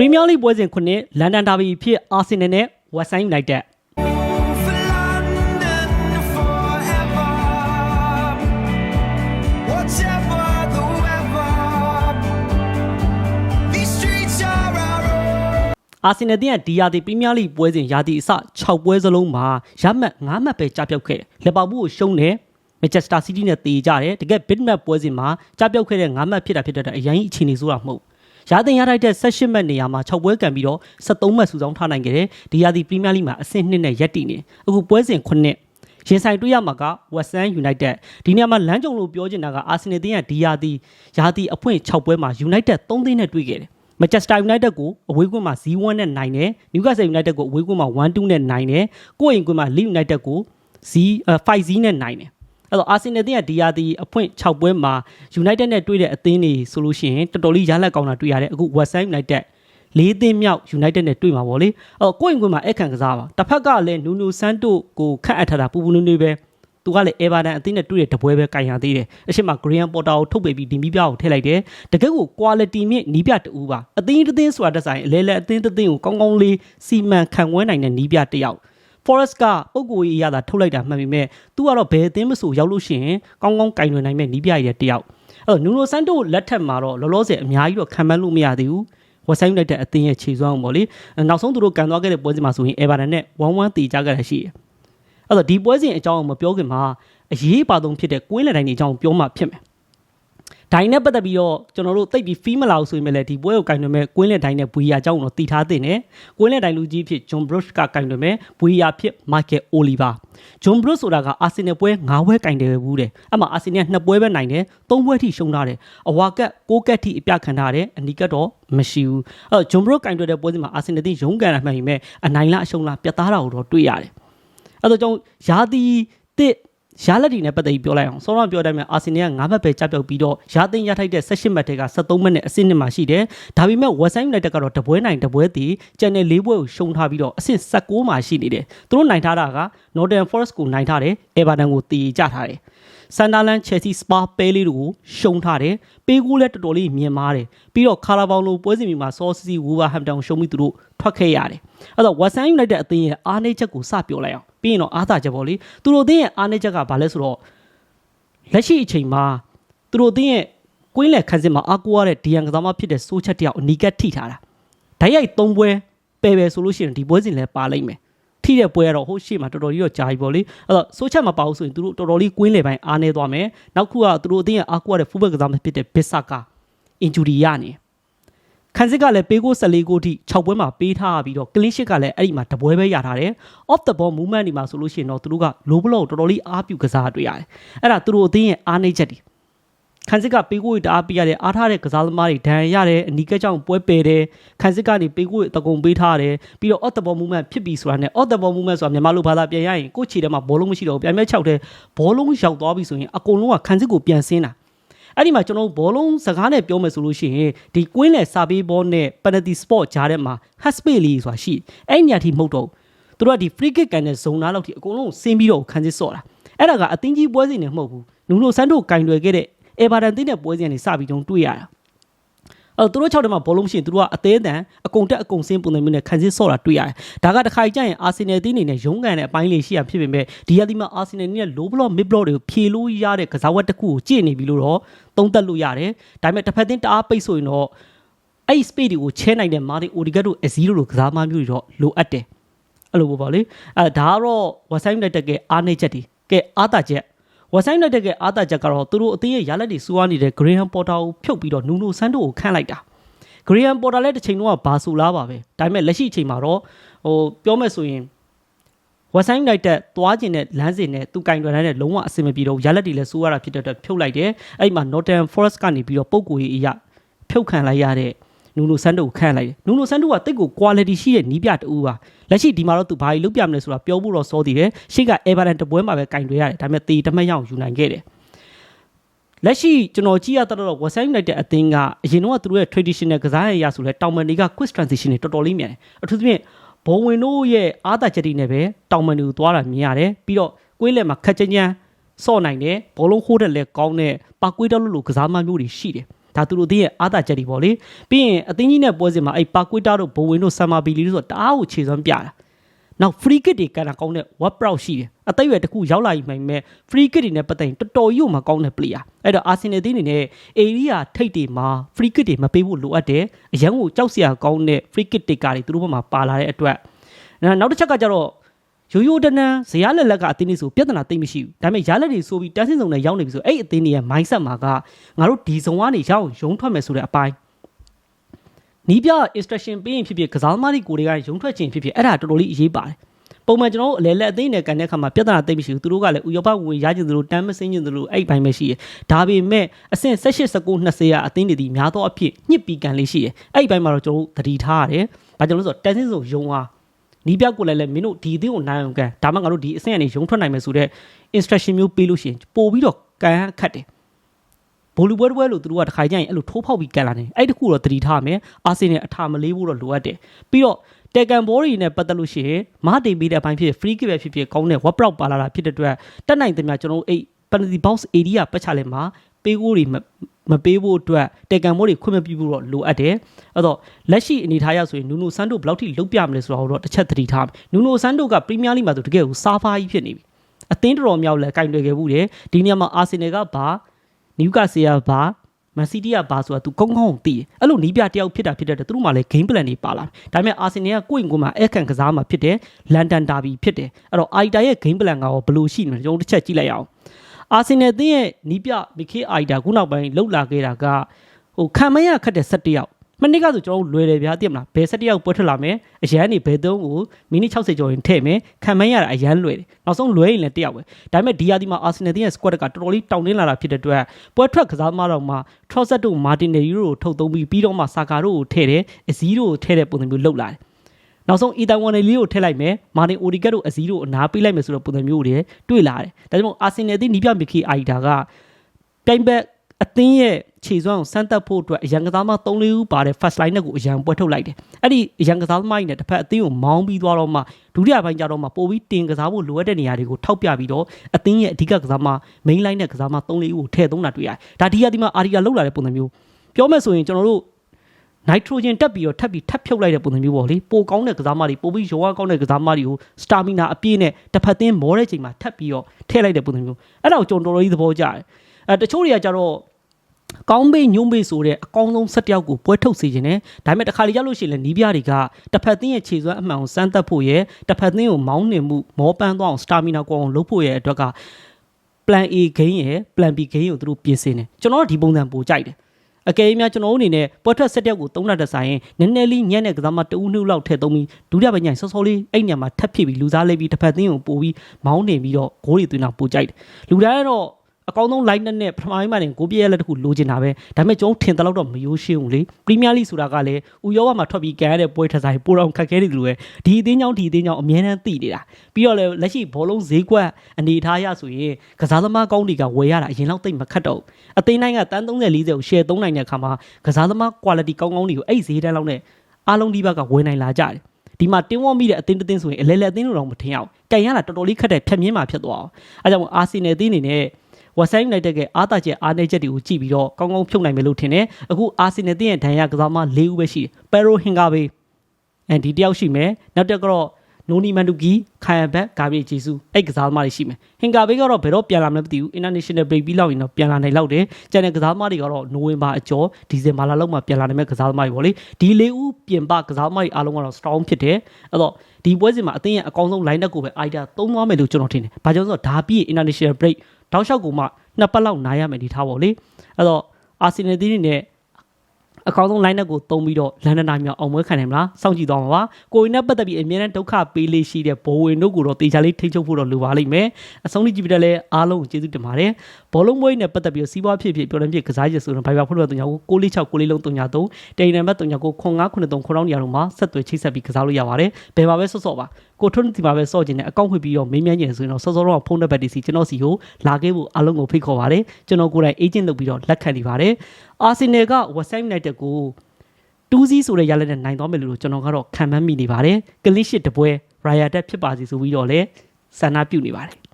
ပရီးမီးယားလိပွဲစဉ်ခုနှစ်လန်ဒန်ဒါဘီဖြစ်အာဆင်နယ်နဲ့ဝက်ဆိုင်းယူနိုက်တက် For London forever. Whatever the weather, these streets are our own. အာဆင်နယ်တင်းကဒီယာတီပရီးမီးယားလိပွဲစဉ်ယာတီအစ6ပွဲစလုံးမှာရမှတ်9မှတ်ပဲကြားပြောက်ခဲ့တယ်လက်ပါဘူးကိုရှုံးတယ်မန်ချက်စတာစီးတီးနဲ့တေကြတယ်တကယ်ဘစ်မတ်ပွဲစဉ်မှာကြားပြောက်ခဲ့တဲ့9မှတ်ဖြစ်တာဖြစ်တဲ့အတွက်အရင်အခြေအနေဆိုတာမဟုတ် ရာသင်ရထိုက်တဲ့18မှတ်နေရာမှာ6ပွဲကန်ပြီးတော့73မှတ်စုဆောင်းထားနိုင်ခဲ့တယ်ဒီယာတီပရီးမီးယားလိမှာအဆင့်2နဲ့ရပ်တည်နေအခုပွဲစဉ်9ရင်ဆိုင်တွေ့ရမှာက Western United ဒီနေရာမှာလမ်းကြုံလို့ပြောချင်တာကအာဆင်နယ်တင်းကဒီယာတီယာတီအဖွင့်6ပွဲမှာ United 3သိန်းနဲ့တွေ့ခဲ့တယ်မန်ချက်စတာယူနိုက်တက်ကိုအဝေးကွင်းမှာ0-1နဲ့နိုင်တယ်နယူကာဆယ်ယူနိုက်တက်ကိုအဝေးကွင်းမှာ1-2နဲ့နိုင်တယ်ကိုယ့်အိမ်ကွင်းမှာလီယူနိုက်တက်ကို0-5-0နဲ့နိုင်တယ် အဲ့တော့အာဆင်နယ်တင်းကဒီယာတီအဖွင့်6ပွဲမှာ United နဲ့တွေ့တဲ့အသင်းတွေဆိုလို့ရှိရင်တော်တော်လေးရလက်ကောင်းတာတွေ့ရတယ်အခု West Ham United လေးသင်းမြောက် United နဲ့တွေ့မှာပေါ့လေအဲ့တော့ကိုယ့်အိမ်ကွင်းမှာအခန့်ကစားပါတစ်ဖက်ကလည်းနူနိုဆန်တိုကိုခန့်အပ်ထားတာပူပူနွေးနွေးပဲသူကလည်း Everton အသင်းနဲ့တွေ့တဲ့တပွဲပဲကင်ရသေးတယ်အရှိမ Graham Potter ကိုထုတ်ပေးပြီးဒီမီပြကိုထည့်လိုက်တယ်တကယ်ကို quality မြင့်နီးပြတူပါအသင်းတစ်သင်းဆိုတာတက်ဆိုင်အလဲလဲအသင်းတစ်သင်းကိုကောင်းကောင်းလေးစီမံခန့်ဝဲနိုင်တဲ့နီးပြတစ်ယောက် Forest ကပုံကိုကြီးရတာထုတ်လိုက်တာမှတ်ပေမဲ့ तू ကတော့ဘယ်အသင်းမဆိုရောက်လို့ရှိရင်ကောင်းကောင်းကင်တွင်နိုင်မဲ့နီးပြရတဲ့တစ်ယောက်အဲ့တော့နူနိုဆန်တိုလက်ထက်မှာတော့လောလောဆယ်အများကြီးတော့ခံမှန်းလို့မရသေးဘူးဝက်ဆိုင်လိုက်တဲ့အသင်းရဲ့ခြေစွမ်းအောင်ပေါ့လေနောက်ဆုံးသူတို့ကန်သွားခဲ့တဲ့ပွဲစဉ်မှာဆိုရင် Everton နဲ့1-1တေကြခဲ့တာရှိတယ်အဲ့တော့ဒီပွဲစဉ်အကြောင်းကိုမပြောခင်မှာအရေးပါဆုံးဖြစ်တဲ့ကွင်းလက်တိုင်းတွေအကြောင်းပြောမှဖြစ်မယ် ဒိုင်းနဲ့ပတ်သက်ပြီးတော့ကျွန်တော်တို့တိတ်ပြီးဖီးမလာဘူးဆိုရင်လည်းဒီပွဲကိုကင်တွင်မဲ့ကွင်းလက်တိုင်းနဲ့ဘူရီယာအကြောင်းကိုတော့တည်ထားသင့်တယ်ကွင်းလက်တိုင်းလူကြီးဖြစ်ဂျွန်ဘရုရှ်ကကင်တွင်မဲ့ဘူရီယာဖြစ်မိုက်ကယ်အိုလီဗာဂျွန်ဘရုရှ်ဆိုတာကအာဆင်နယ်ပွဲ9ပွဲကင်တယ်ဘူးတဲ့အဲ့မှာအာဆင်နယ်2ပွဲပဲနိုင်တယ်3ပွဲထိရှုံးထားတယ်အဝါကတ်6ကတ်ထိအပြခံထားတယ်အနီကတ်တော့မရှိဘူးအဲ့တော့ဂျွန်ဘရုရှ်ကင်တွယ်တဲ့ပွဲစဉ်မှာအာဆင်နယ်တင်းရုံးကန်တာမှန်ပေမဲ့အနိုင်လားအရှုံးလားပြတ်သားတာကိုတော့တွေ့ရတယ်အဲ့တော့ကျွန်တော်ယာတီတစ် ရှားလက်ဒီနဲ့ပတ်သက်ပြီးပြောလိုက်အောင်စောစောပြောတိုင်းမှာအာဆင်နယ်က9ဘက်ပဲကြားပြောက်ပြီးတော့ယာသိန်းရထိုက်တဲ့18မှတ်ထဲက73မှတ်နဲ့အဆင့်နှစ်မှာရှိတယ်ဒါပေမဲ့ West Ham United ကတော့တပွဲနိုင်တပွဲတည်ကျန်တဲ့၄ပွဲကိုရှုံးထားပြီးတော့အဆင့်16မှာရှိနေတယ်သူတို့နိုင်ထားတာက Northern Forest ကိုနိုင်ထားတယ် Everton ကိုတည်ကြထားတယ် ဆန်ဒါလန်ချယ်ဆီစပါပဲလေးတို့ကိုရှုံထားတယ်ပေးကူးလည်းတော်တော်လေးမြင်မာတယ်ပြီးတော့ခါလာဘောင်လိုပွဲစဉ်မျိုးမှာဆော့စီဝူဗာဟမ်တန်ကိုရှုံးပြီးသူတို့ထွက်ခဲ့ရတယ်အဲ့တော့ West Ham United အသင်းရဲ့အားနည်းချက်ကိုစပြောလိုက်အောင်ပြီးရင်တော့အားသာချက်ပေါ့လေသူတို့အသင်းရဲ့အားနည်းချက်ကဘာလဲဆိုတော့လက်ရှိအချိန်မှာသူတို့အသင်းရဲ့ကွင်းလယ်ခန်းစစ်မှာအားကိုးရတဲ့ဒီယန်ကစားမဖြစ်တဲ့စိုးချက်တယောက်အနီးကပ်ထိထားတာဓာတ်ရိုက်၃ပွဲပယ်ပယ်ဆိုလို့ရှိရင်ဒီပွဲစဉ်လည်းပါလိမ့်မယ် ထိတဲ့ပွဲကတော့ဟိုရှေ့မှာတော်တော်ကြီးတော့ကြာပြီပေါ့လေအဲ့တော့ဆိုချက်မပါဘူးဆိုရင်သူတို့တော်တော်လေးကွင်းလေပိုင်းအားနေသွားမယ်နောက်ခုကသူတို့အတင်းရဲ့အားကိုးရတဲ့ဖူးဘက်ကစားမဖြစ်တဲ့ဘစ်ဆာကာအင်ဂျူရီရနေခန်းစစ်ကလည်းပေးကို14ကိုထိ6ပွဲမှာပေးထားပြီးတော့ကလင်းရှစ်ကလည်းအဲ့ဒီမှာတပွဲပဲရထားတယ် off the ball movement ဒီမှာဆိုလို့ရှိရင်တော့သူတို့က low block ကိုတော်တော်လေးအားပြုကစားတွေ့ရတယ်အဲ့ဒါသူတို့အတင်းရဲ့အားနေချက်တွေ ခန်းစစ်ကပေးကိုတအားပေးရတယ်အားထားတဲ့ကစားသမားတွေဒဏ်ရာရတယ်အနီးကကြောင်ပွဲပယ်တယ်ခန်းစစ်ကနေပေးကိုတကုံပေးထားတယ်ပြီးတော့ off the ball movement ဖြစ်ပြီးဆိုတာနဲ့ off the ball movement ဆိုတာမြန်မာလိုဘာသာပြန်ရရင်ကိုယ့်ခြေထဲမှာဘောလုံးမရှိတော့ဘူးပြန်မဲ့6တဲ့ဘောလုံးရောက်သွားပြီဆိုရင်အကုန်လုံးကခန်းစစ်ကိုပြန်ဆင်းတာအဲ့ဒီမှာကျွန်တော်ဘောလုံးစကားနဲ့ပြောမယ်ဆိုလို့ရှိရင်ဒီကွင်းလေစာပေးဘောနဲ့ penalty spot ကြားထဲမှာ hat space လေးဆိုတာရှိအဲ့ဒီနေရာထိမဟုတ်တော့ဘူးသူတို့ကဒီ free kick ကန်တဲ့ဇုံနာလောက်ထိအကုန်လုံးဆင်းပြီးတော့ခန်းစစ်ဆော့တာအဲ့ဒါကအသင်းကြီးပွဲစဉ်နဲ့မဟုတ်ဘူးနူနိုဆန်တိုကင်တွယ်ခဲ့တဲ့ Everton တင်းတဲ့ပွဲစဉ်ကနေစပြီးတော့တွေ့ရတာအဲ့တော့သူတို့6တက်မှာဘောလုံးမရှိရင်သူတို့ကအသေးအတန်အကုန်တက်အကုန်ဆင်းပုံစံမျိုးနဲ့ခံစစ်ဆော့တာတွေ့ရတယ်။ဒါကတစ်ခါကြရင်အာဆင်နယ်တင်းနေနဲ့ရုန်းကန်တဲ့အပိုင်းလေးရှိရဖြစ်ပေမဲ့ဒီရသီမှာအာဆင်နယ်နဲ့ low block mid block တွေကိုဖြေလို့ရတဲ့ကစားဝတ်တစ်ခုကိုကြည့်နေပြီလို့တော့သုံးသပ်လို့ရတယ်။ဒါပေမဲ့တစ်ဖက်တင်းတအားပိတ်ဆိုရင်တော့အဲ့ဒီ space တွေကိုချဲနိုင်တဲ့မာတီအိုဒီဂတ်တို့အဇီးတို့လိုကစားမမျိုးတွေတော့လိုအပ်တယ်။အဲ့လိုပေါ့လေ။အဲဒါကတော့ website နဲ့တက်ကအားနေချက်တွေကဲအားတာချက် ဝက်ဆိုင်လက်တက်ကအားတာချက်ကတော့သူတို့အသေးရဲ့ရလက်တွေစူးဝါးနေတဲ့ Graham Potter ကိုဖြုတ်ပြီးတော့နူနိုဆန်တိုကိုခန့်လိုက်တာ Graham Potter လည်းတစ်ချိန်တော့ဘာဆူလားပါပဲဒါပေမဲ့လက်ရှိအချိန်မှာတော့ဟိုပြောမယ်ဆိုရင်ဝက်ဆိုင်လိုက်တက်သွားကျင်တဲ့လမ်းစဉ်နဲ့သူကင်တွယ်တဲ့လုံးဝအဆင်မပြေတော့ရလက်တွေလည်းစူးရတာဖြစ်တဲ့အတွက်ဖြုတ်လိုက်တယ်အဲ့ဒီမှာ Northern Forest ကနေပြီးတော့ပုံကိုကြီးအရာဖြုတ်ခံလိုက်ရတဲ့ နူနိုဆန်တိုကိုခန့်လိုက်တယ်နူနိုဆန်တိုကတိတ်ကို quality ရှိတဲ့နီးပြတူပါလက်ရှိဒီမှာတော့သူဘာကြီးလုပ်ပြမလဲဆိုတာပြောဖို့တော့စောသေးတယ်ရှေ့က Everton တပွဲမှာပဲကင်တွယ်ရတယ်ဒါပေမဲ့တေတမတ်ရအောင်ယူနိုင်ခဲ့တယ်လက်ရှိကျွန်တော်ကြည့်ရတဲ့တော့ West Ham United အသင်းကအရင်တော့သူတို့ရဲ့ traditional ကစားရရဆိုလဲတောင်မန်တွေက quick transition တွေတော်တော်လေးမြန်တယ်အထူးသဖြင့်ဘုံဝင်တို့ရဲ့အားသာချက်တွေနဲ့ပဲတောင်မန်တွေကိုသွားတာမြင်ရတယ်ပြီးတော့ကွေးလက်မှာခက်ချင်ချမ်းစော့နိုင်တယ်ဘောလုံးဟိုးတဲ့လဲကောင်းတဲ့ပါကွေးတော့လို့ကစားမမျိုးတွေရှိတယ် ဒါသူတို့အသင်းရဲ့အားသာချက်တွေပေါ့လေပြီးရင်အသင်းကြီးနဲ့ပွဲစဉ်မှာအဲ့ပါကွေတာတို့ဘိုဝင်တို့ဆမ်မာဘီလီတို့ဆိုတအားကိုခြေစွမ်းပြတာနောက် free kick တွေကန်တာကောင်းတဲ့ what proud ရှိတယ်အသိရွယ်တစ်ခုရောက်လာပြီမှန်မဲ့ free kick တွေနဲ့ပတ်သက်ရင်တော်တော်ကြီးကိုမကောင်းတဲ့ player အဲ့တော့ Arsenal အသင်းအနေနဲ့ area ထိတ်တွေမှာ free kick တွေမပေးဖို့လိုအပ်တယ်အရန်ကိုကြောက်စရာကောင်းတဲ့ free kick တွေကားတွေသူတို့ဘက်မှာပါလာတဲ့အတွက်နောက်တစ်ချက်ကကြတော့ ရိုးရိုးတန်းတန်းဇရာလက်လက်ကအသင်းလေးဆိုပြဿနာသိမ့်မရှိဘူးဒါပေမဲ့ရလက်တွေဆိုပြီးတန်းစင်စုံနဲ့ရောက်နေပြီဆိုအဲ့အသင်းတွေရဲ့ mindset မှာကငါတို့ဒီဇုံကနေရအောင်ရုံထွက်မယ်ဆိုတဲ့အပိုင်းနီးပြ instruction ပေးရင်ဖြစ်ဖြစ်ကစားသမားတွေကိုတွေကရုံထွက်ခြင်းဖြစ်ဖြစ်အဲ့ဒါတော်တော်လေးအရေးပါတယ်ပုံမှန်ကျွန်တော်တို့အလဲလက်အသိနဲ့ကန်တဲ့ခါမှာပြဿနာသိမ့်မရှိဘူးသူတို့ကလည်းဥရောပဝင်ရကျင်သလိုတန်းမစင်းကျင်သလိုအဲ့ဘိုင်းပဲရှိတယ်ဒါပေမဲ့အဆင့်18 19 20ရာအသင်းတွေဒီများသောအဖြစ်ညစ်ပြီးကန်လေးရှိတယ်အဲ့ဘိုင်းမှာတော့ကျွန်တော်တို့သတိထားရတယ်ဘာကြောင့်လဲဆိုတော့တန်းစင်းစုံရုံအား နီးပြကိုလည်းလည်းမင်းတို့ဒီအသင်းကိုနိုင်အောင်ကန်ဒါမှငါတို့ဒီအဆင့်ကနေရုံထွက်နိုင်မယ်ဆိုတော့ instruction မျိုးပေးလို့ရှိရင်ပို့ပြီးတော့ကန်ခတ်တယ်ဘိုလီပွဲတစ်ပွဲလို့သူတို့ကတစ်ခါကြရင်အဲ့လိုထိုးဖောက်ပြီးကန်လာတယ်အဲ့တခုတော့သတိထားမယ်အာဆင်နယ်အထာမလေးဖို့တော့လိုအပ်တယ်ပြီးတော့တေကန်ဘောရီနဲ့ပတ်သက်လို့ရှိရင်မဟာတင်ပေးတဲ့အပိုင်းဖြစ် free kick ပဲဖြစ်ဖြစ်ကောင်းတဲ့ what proud ပါလာတာဖြစ်တဲ့အတွက်တက်နိုင်တယ်များကျွန်တော်တို့အဲ့ penalty box area ပတ်ချလဲမှာ ပေးကိုတွေမပေးဖို့အတွက်တေကန်ဘောတွေခွင့်မပြုဖို့တော့လိုအပ်တယ်အဲ့တော့လက်ရှိအနေထားရဆိုရင်နူနိုဆန်တိုဘယ်လောက်ထိလုတ်ပြမလဲဆိုတော့တစ်ချက်သတိထားမယ်နူနိုဆန်တိုကပရီးမီးယားလိမှာဆိုတကယ်ကိုစားဖားကြီးဖြစ်နေပြီအသင်းတော်တော်များလဲကင်တွယ်ခဲ့ဘူးတယ်ဒီနေရာမှာအာဆင်နယ်ကဘာနယူကာဆီယာဘာမန်စီးတီးကဘာဆိုတာ तू ကောင်းကောင်းသိတယ်အဲ့လိုနီးပြတယောက်ဖြစ်တာဖြစ်တဲ့အတွက်သူတို့မှလည်း game plan တွေပါလာတယ်ဒါပေမဲ့အာဆင်နယ်ကကိုယ့်ရင်ကိုယ်မှာအခန့်ကစားမှာဖြစ်တယ်လန်ဒန်ဒါဘီဖြစ်တယ်အဲ့တော့အိုက်တာရဲ့ game plan ကရောဘယ်လိုရှိနေလဲကျွန်တော်တစ်ချက်ကြည့်လိုက်ရအောင် အာဆင်နယ်အသင်းရဲ့နီးပြမီခေအိုက်တာခုနောက်ပိုင်းလှုပ်လာခဲ့တာကဟိုခံမရခတ်တဲ့7ယောက်မနစ်ကဆိုကျွန်တော်တို့လွယ်တယ်ဗျာသိမလားဘယ်7ယောက်ပွဲထွက်လာမယ်အရန်နေဘယ်သုံးကိုမိနစ်60ကျော်ရင်ထည့်မယ်ခံမရတာအရန်လွယ်တယ်နောက်ဆုံးလွယ်ရင်လည်းတယောက်ပဲဒါပေမဲ့ဒီယာဒီမှာအာဆင်နယ်တင်းရဲ့ squad ကတော်တော်လေးတောင်းတင်းလာတာဖြစ်တဲ့အတွက်ပွဲထွက်ကစားမတော့မှ Trossard တို့ Martinelli တို့ထုတ်သုံးပြီးပြီးတော့မှ Saka တို့ကိုထည့်တယ်အဇီးတို့ကိုထည့်တဲ့ပုံစံမျိုးလုပ်လာတယ် နောက်ဆုံးအီတန်ဝန်နယ်လီကိုထည့်လိုက်မယ်မာတင်အိုဒီကက်တို့အဇီးတို့အနားပေးလိုက်မယ်ဆိုတော့ပုံစံမျိုးတွေတွေ့လာတယ်ဒါကြောင့်အာဆင်နယ်တင်းနီးပြမီခီအိုက်တာကပြိုင်ဘက်အသင်းရဲ့ခြေစွမ်းကိုစမ်းသပ်ဖို့အတွက်အရန်ကစားမ3-4ဦးပါတဲ့ first line နဲ့ကိုအရန်ပွဲထုတ်လိုက်တယ်အဲ့ဒီအရန်ကစားသမားကြီးနဲ့တစ်ဖက်အသင်းကိုမောင်းပြီးသွားတော့မှဒုတိယပိုင်းကျတော့မှပို့ပြီးတင်ကစားဖို့လိုအပ်တဲ့နေရာတွေကိုထောက်ပြပြီးတော့အသင်းရဲ့အဓိကကစားမ main line နဲ့ကစားမ3-4ဦးကိုထည့်သုံးတာတွေ့ရတယ်ဒါဒီကဒီမှာအာရီယာလောက်လာတဲ့ပုံစံမျိုးပြောမယ်ဆိုရင်ကျွန်တော်တို့ နိုက်ထရိုဂျင်တက်ပြီးတော့ထပ်ပြီးထပ်ဖြုတ်လိုက်တဲ့ပုံစံမျိုးပေါ့လေပိုကောင်းတဲ့ကစားမတွေပိုပြီးရောကောင်းတဲ့ကစားမတွေကိုစတာမီနာအပြည့်နဲ့တစ်ဖက်သင်းမောတဲ့ချိန်မှာထပ်ပြီးတော့ထည့်လိုက်တဲ့ပုံစံမျိုးအဲ့ဒါကိုကျွန်တော်တော်တော်ကြီးသဘောကျတယ်အဲတချို့တွေကကြတော့ကောင်းပေးညုံပေးဆိုတဲ့အကောင်းဆုံးဆက်တယောက်ကိုပွဲထုတ်စေခြင်းနဲ့ဒါပေမဲ့တစ်ခါလေရောက်လို့ရှိရင်လည်းနီးပြတွေကတစ်ဖက်သင်းရဲ့ခြေစွမ်းအမှန်ကိုစမ်းသပ်ဖို့ရဲ့တစ်ဖက်သင်းကိုမောင်းနှင်မှုမောပန်းသွားအောင်စတာမီနာကိုအောင်လုပ်ဖို့ရဲ့အတွက်က plan A game ရယ် plan B game ကိုသူတို့ပြင်ဆင်တယ်ကျွန်တော်တို့ဒီပုံစံပိုကြိုက်တယ် အကယ်၍များကျွန်တော်တို့အနေနဲ့ပွဲထွက်ဆက်တယောက်ကိုသုံးလက်တက်ဆိုင်ရင်နည်းနည်းလေးညံ့တဲ့ကစားမတဦးနှုတ်လောက်ထည့်သုံးပြီးဒုတိယပိုင်းညစောစောလေးအဲ့ညမှာထပ်ဖြစ်ပြီးလူစားလေးပြီးတစ်ဖက်သင်းကိုပို့ပြီးမောင်းနေပြီးတော့ဂိုးတွေသွင်းတာပိုကြိုက်တယ်လူတိုင်းကတော့ အကောင်းဆုံး line နဲ့ပထမပိုင်းမှာတင်ကိုပြည့်ရလက်တခုလိုချင်တာပဲဒါပေမဲ့ကျွန်တော်ထင်တယ်လို့တော့မရိုးရှင်းဘူးလေပရီးမီးယားလိဆိုတာကလည်းဥရောပမှာထွက်ပြီးကန်ရတဲ့ပွဲထက်ဆိုင်ပိုတော့ခက်ခဲနေတယ်လို့ပဲဒီအသင်းကြောင့်ဒီအသင်းကြောင့်အမြဲတမ်းသိနေတာပြီးတော့လည်းလက်ရှိဘောလုံးဈေးကွက်အနေထားရဆိုရင်ကစားသမားကောင်းတွေကဝယ်ရတာအရင်လောက်သိမ့်မခတ်တော့အသင်းတိုင်းကတန်း30 40ကို share သုံးနိုင်တဲ့အခါမှာကစားသမား quality ကောင်းကောင်းတွေကိုအဲ့ဈေးတန်းလောက်နဲ့အားလုံးဒီဘက်ကဝယ်နိုင်လာကြတယ်ဒီမှာတင်းဝေါမိတဲ့အသင်းတစ်သင်းဆိုရင်အလဲလဲအသင်းလိုတော့မထင်အောင်ကန်ရတာတော်တော်လေးခက်တဲ့ဖြတ်မြင်းမှာဖြစ်သွားအောင်အဲကြောင့်အာဆင်နယ်အသင်းအနေနဲ့ ဝက်ဆိုင်းနိုင်တဲ့ကအားတာချက်အားနေချက်တွေကိုကြည့်ပြီးတော့ကောင်းကောင်းဖြုတ်နိုင်မယ်လို့ထင်တယ်အခုအာဆင်နယ်တင်းရဲ့ဒဏ်ရာကစားမ၄ဦးပဲရှိတယ်ပယ်ရိုဟင်ဂါဘေးအဲဒီတယောက်ရှိမယ်နောက်တစ်ကတော့နိုနီမန်ဒူကီခိုင်ယဘက်ဂါဘရီဂျေဆူအဲ့ကစားသမားတွေရှိမယ်ဟင်ဂါဘေးကတော့ဘယ်တော့ပြန်လာမလဲမသိဘူး international break ပြီးလောက်ရင်တော့ပြန်လာနိုင်လောက်တယ်ကျန်တဲ့ကစားသမားတွေကတော့နိုဝင်ဘာအကျော်ဒီဇင်ဘာလလောက်မှပြန်လာနိုင်မဲ့ကစားသမားတွေပေါ့လေဒီလေးဦးပြင်ပကစားသမားတွေအားလုံးကတော့ strong ဖြစ်တယ်အဲ့တော့ဒီပွဲစဉ်မှာအသင်းရဲ့အကောင်းဆုံး line up ကိုပဲ idea သုံးသွားမယ်လို့ကျွန်တော်ထင်တယ်ဘာကြောင့်လဲဆိုတော့ဒါပြီး international break တောက်လျှောက်ကိုမှနှစ်ပတ်လောက်နားရမယ်ဒီထားပေါ့လေအဲ့တော့အာဆင်နယ်သင်းတွေနဲ့အကောင်းဆုံး line up ကိုသုံးပြီးတော့လန်ဒန်တိုင်းမြောက်အောင်ပွဲခံနိုင်မလားစောင့်ကြည့်သွားမှာပါကိုရင်နဲ့ပတ်သက်ပြီးအမြဲတမ်းဒုက္ခပေးလေးရှိတဲ့ဘိုးဝင်တို့ကိုတော့တေချာလေးထိန်းချုပ်ဖို့တော့လိုပါလိမ့်မယ်အဆုံးထိကြည့်ပြတဲ့လဲအားလုံးကိုကျေးဇူးတင်ပါတယ်ဘောလုံးပွဲနဲ့ပတ်သက်ပြီးစီးပွားဖြစ်ဖြစ်ပြောတယ်ဖြစ်ကစားရဆိုတော့ဘိုင်ဘာဖုန်းတော့တုံညာကို646 6လေးလုံးတုံညာ3တိန်နံပါတ်တုံညာကို0993 9နေရာလုံးမှာဆက်သွယ်ချိတ်ဆက်ပြီးကစားလို့ရပါတယ်ဘယ်မှာပဲဆော့ဆော့ပါကိုထွန်းဒီမှာပဲဆော့ကျင်တဲ့အကောင့်ဖွင့်ပြီးတော့မေးမြန်းကျင်ဆိုရင်တော့စောစောတော့ဖုန်းနံပါတ်ဒီစီကျွန်တော်စီကိုလာခဲ့ဖို့အားလုံးကိုဖိတ်ခေါ်ပါတယ်ကျွန်တော်ကိုယ်တိုင် agent လုပ်ပြီးတော့လက်ခံနေပါတယ်အာဆင်နယ်က West Ham United ကိုတူးစီးဆိုတဲ့ရလက်နဲ့နိုင်သွားမယ်လို့ကျွန်တော်ကတော့ခံမှန်းမိနေပါတယ်ကလစ်ရှစ်တပွဲ Raya တက်ဖြစ်ပါစီဆိုပြီးတော့လည်းဆန္ဒပြုနေပါတယ်